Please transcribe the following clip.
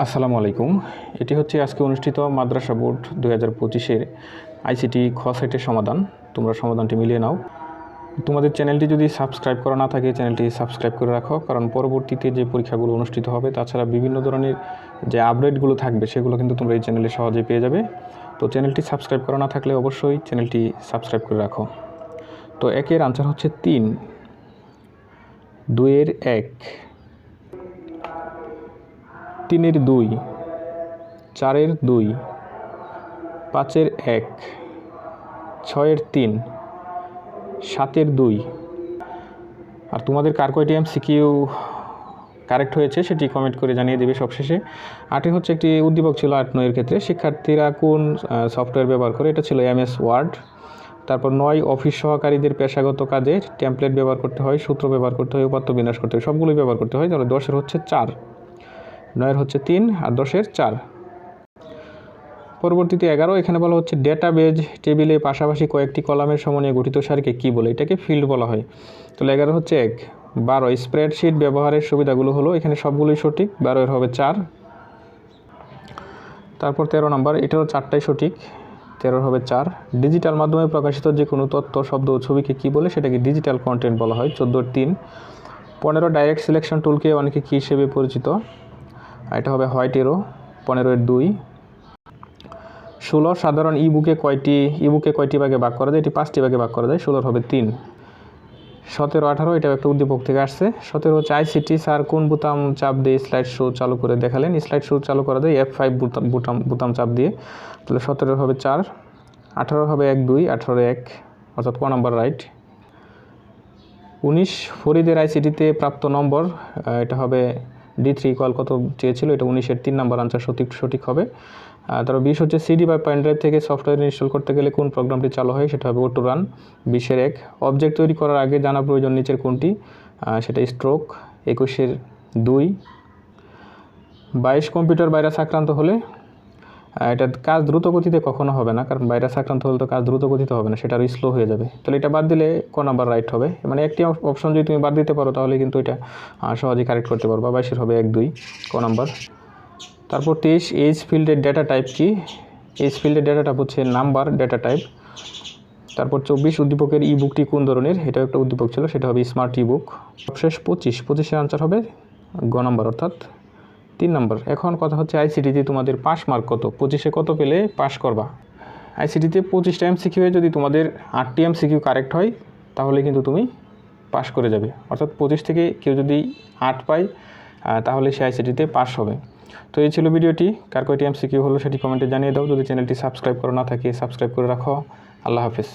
আসসালামু আলাইকুম। এটি হচ্ছে আজকে অনুষ্ঠিত মাদ্রাসা বোর্ড দু হাজার পঁচিশের আইসিটি খ সেটের সমাধান। তোমরা সমাধানটি মিলিয়ে নাও। তোমাদের চ্যানেলটি যদি সাবস্ক্রাইব করা না থাকে, চ্যানেলটি সাবস্ক্রাইব করে রাখো, কারণ পরবর্তীতে যে পরীক্ষাগুলো অনুষ্ঠিত হবে, তাছাড়া বিভিন্ন ধরনের যে আপডেটগুলো থাকবে, সেগুলো কিন্তু তোমরা এই চ্যানেলে সহজেই পেয়ে যাবে। তো চ্যানেলটি সাবস্ক্রাইব করা না থাকলে অবশ্যই চ্যানেলটি সাবস্ক্রাইব করে রাখো। তো একের আনসার হচ্ছে তিন। দুইয়ের এক। তিনের দুই, চারের দুই, পাঁচের এক, ছয়ের তিন, সাতের দুই। আর তোমাদের কার কয়টি এম সিকিউ কারেক্ট হয়েছে সেটি কমেন্ট করে জানিয়ে দেবে সবশেষে। আটে হচ্ছে একটি উদ্দীপক ছিল আট নয়ের ক্ষেত্রে। শিক্ষার্থীরা কোন সফটওয়্যার ব্যবহার করে? এটা ছিল এমএস ওয়ার্ড। তারপর নয়, অফিস সহকারীদের পেশাগত কাজে টেমপ্লেট ব্যবহার করতে হয়, সূত্র ব্যবহার করতে হয়, উপাত্ত বিন্যাস করতে হয়, সবগুলোই ব্যবহার করতে হয়। তাহলে দশের হচ্ছে চার। নয়ের হচ্ছে তিন আর দশের চার। পরবর্তীতে এগারো, এখানে বলা হচ্ছে ডেটাবেজ টেবিলে পাশাপাশি কয়েকটি কলামের সমন্বয়ে গঠিত সারিকে কী বলে? এটাকে ফিল্ড বলা হয়। তাহলে এগারো হচ্ছে এক। বারো স্প্রেডশিট ব্যবহারের সুবিধাগুলো হলো, এখানে সবগুলোই সঠিক। বারোয়ের হবে চার। তারপর তেরো নম্বর, এটারও চারটাই সঠিক। তেরোর হবে চার। ডিজিটাল মাধ্যমে প্রকাশিত যে কোনো তথ্য, শব্দ ও ছবিকে কী বলে? সেটাকে ডিজিটাল কন্টেন্ট বলা হয়, চোদ্দোর তিন। পনেরো ডাইরেক্ট সিলেকশন টুলকে অনেকে কী হিসেবে পরিচিত? এটা হবে হোয়াইট এরো পনেরোয়ের দুই। ষোলো সাধারণ ই বুকে কয়টি ই বুকে কয়টি ভাগে ভাগ করা যায়? এটি পাঁচটি ভাগে ভাগ করা যায়, ষোলোর হবে তিন। সতেরো, আঠারো, এটা একটা উদ্দীপক থেকে আসছে। সতেরো হচ্ছে আইসিটি স্যার কোন বোতাম চাপ দিয়ে স্লাইড শো চালু করে দেখালেন? স্লাইড শো চালু করা যায় এফ ফাইভ বোতাম বোতাম বোতাম চাপ দিয়ে। তাহলে সতেরোর হবে চার, আঠারো হবে এক, দুই, আঠারো এক, অর্থাৎ ক নম্বর রাইট উনিশ, ফরিদের আইসিটিতে প্রাপ্ত নম্বর এটা হবে ডি থ্রি কল কত চেয়েছিল? এটা উনিশের তিন নাম্বার আনসার সঠিক সঠিক হবে। তারপর বিশ হচ্ছে সিডি বা পেন ড্রাইভ থেকে সফটওয়্যার ইনস্টল করতে গেলে কোন প্রোগ্রামটি চালু হয়? সেটা হবে ওটু রান বিশের এক। অবজেক্ট তৈরি করার আগে জানা প্রয়োজন নিচের কোনটি? সেটা স্ট্রোক একুশের দুই। বাইশ কম্পিউটার ভাইরাস আক্রান্ত হলে এটা কাজ দ্রুত গতিতে কখনো হবে না, কারণ ভাইরাস আক্রান্ত হলে তো কাজ দ্রুত গতিতে হবে না, সেটা আরও স্লো হয়ে যাবে। তাহলে এটা বাদ দিলে ক নাম্বার রাইট হবে? মানে একটি অপশন যদি তুমি বাদ দিতে পারো, তাহলে কিন্তু এটা সহজেই কারেক্ট করতে পারবা বাইশের হবে এক, দুই, ক নাম্বার তারপর তেইশ এইচ ফিল্ডের ডেটা টাইপ কি? এইচ ফিল্ডের ডেটা টাইপ হচ্ছে নাম্বার ডেটা টাইপ তারপর চব্বিশ, উদ্দীপকের ই বুকটি কোন ধরনের? এটাও একটা উদ্দীপক ছিল, সেটা হবে স্মার্ট ই বুক সবশেষ পঁচিশ, পঁচিশের আনসার হবে গ নাম্বার অর্থাৎ তিন নম্বর, এখন কথা হচ্ছে আইসিটিতে তোমাদের পাস মার্ক কত? পঁচিশে কত পেলে পাস করবা? আইসিটিতে পঁচিশটা এম সিকিউ যদি তোমাদের আটটি এম সিকিউ কারেক্ট হয়, তাহলে কিন্তু তুমি পাস করে যাবে। অর্থাৎ পঁচিশ থেকে কেউ যদি আট পায় তাহলে সে আইসিটিতে পাস হবে। তো এই ছিল ভিডিওটি। কার কয়টি এম সিকিউ হলো সেটি কমেন্টে জানিয়ে দাও। যদি চ্যানেলটি সাবস্ক্রাইব করা না থাকে সাবস্ক্রাইব করে রাখো। আল্লাহ হাফিজ।